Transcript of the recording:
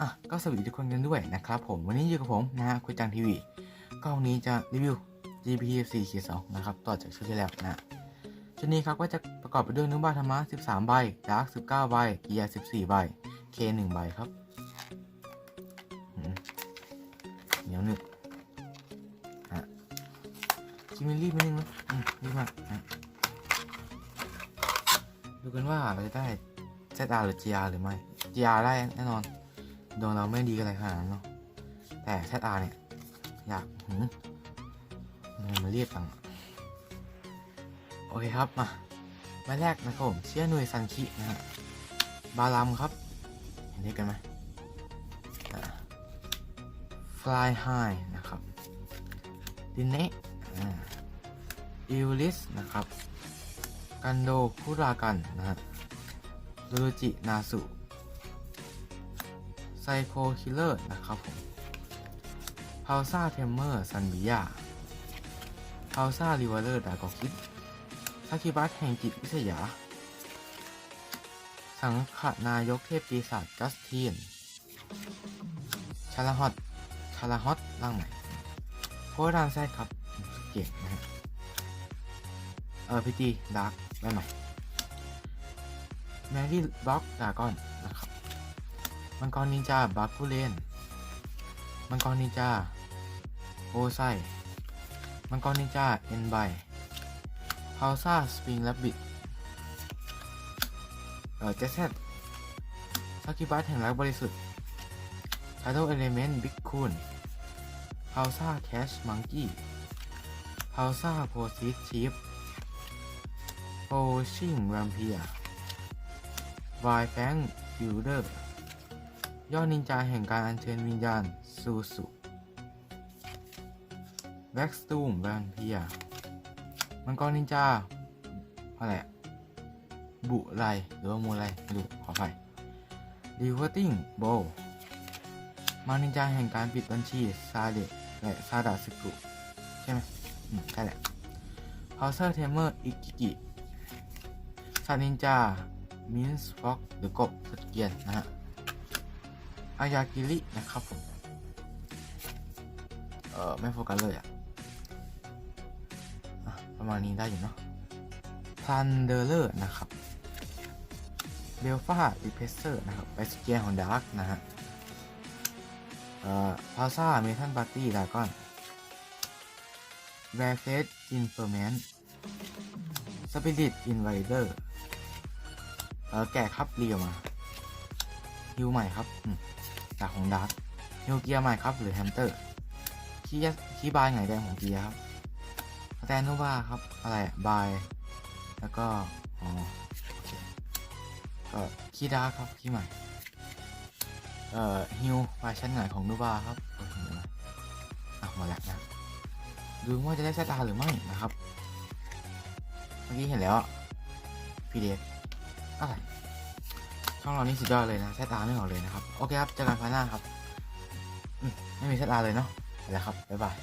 อะก็สวัสดีทุกคนกันด้วยนะครับผมวันนี้อยู่กับผมนะฮะคุยจังทีวีก็วันนี้จะรีวิว GPFC 2นะครับต่อจากชุดที่แล้วนะชุดนี้ครับก็จะประกอบไปด้วยนุบาธรรมะ 13 ใบดาร์ก19 ใบเกียร์ 14 ใบ K 1ใบครับเหนียวหนึบฮะคิมิรีบไม่นึงนะอืมรีบมากนะดูกันว่าเราจะได้ ZR หรือ GR หรือไม่ GR ได้แน่นอน ดวงเราไม่ดีกันอะไรขนาดนั้นเนาะแต่ ZR เนี่ย อยากหืมมันมาเรียกตังค์โอเคครับ มาใบแรกนะครับผมเชียหน่วยซันคินะฮะบาลัมครับ เห็นได้กันไหมอ่า Fly High นะครับดินเนะอ่าอิวลิสนะครับ กันโดคุรากันนะฮะลูจินาสุ ไซโคคิลเลอร์นะครับผมพาวซาเทมเมอร์ซันบิยาพาวซาริวเลอร์ดากอคิดซากิบัสแห่งจิตวิทยา สังขนายกเทพปีศาจกัสเทียนชาลาฮอตชาลาฮอตร่างใหม่โคดานแซดครับเก่งนะฮะเออพีจีดาร์กได้ใหม่แมรี่บล็อกดากอนนะครับ มังกรนินจาบาคูเลนมังกรนินจาโอไซมังกรนินจาเอ็นไบพาวซ่าสปริงแลบบิดเอ่อเจสเซตซากิบัสแห่งรักบริสุทธิ์ชาโดเอเลเมนต์บิ๊กคูนพาวซ่าแคชมังกี้พาวซ่าโพซิสชีฟโพชิงแวมเพียวายแฟงฟิลเดอร์ ยอดนินจาแห่งการอัญเชิญวิญญาณ ซูสุแบ็กสตูมแวนเพียมังกรนินจาอะไรบุไรหรือว่ามูไรไม่รู้ขออภัยดีเวอร์ติ้งโบมานินจาแห่งการปิดบัญชีซาเดะและซาดาสึกุใช่ไหมใช่แหละพาวเซอร์เทมเมอร์อิกิกิซานินจามินส์ฟ็อกหรือกบสเกียนนะฮะ อายากิรินะครับผมเออไม่โฟกัสเลยอะอะประมาณนี้ได้อยู่เนาะพันเดอร์เลอร์นะครับเบลฟาดิเพเซอร์นะครับไปสเกียของดาร์กนะฮะเอ่อพาซาเมทัลปาร์ตี้ดากอนแวร์เฟสอินเฟอร์แมนสปิริตอินไวเดอร์เออแกะครับเรียวมาฮิวใหม่ครับอืม จากของดาร์กฮิวเกียร์ใหม่ครับหรือแฮมสเตอร์คีย์คีย์บายไงแดงของเกียร์ครับสแตนโนวาครับอะไรบายแล้วก็อ๋อโอเคก็คีย์ดาร์กครับคีย์ใหม่เอ่อฮิวบายชั้นไหนของโนวาครับโอเดี๋ยวนะอะหมดแล้วนะดูว่าจะได้แซตาหรือไม่นะครับ เมื่อกี้เห็นแล้วพีเดอะไร ช่องเรานี่สุดยอดเลยนะแซตาไม่ออกเลยนะครับ โอเคครับเจอกันไฟล์หน้าครับไม่มีแซตาเลยเนาะไปแล้วครับบ๊ายบาย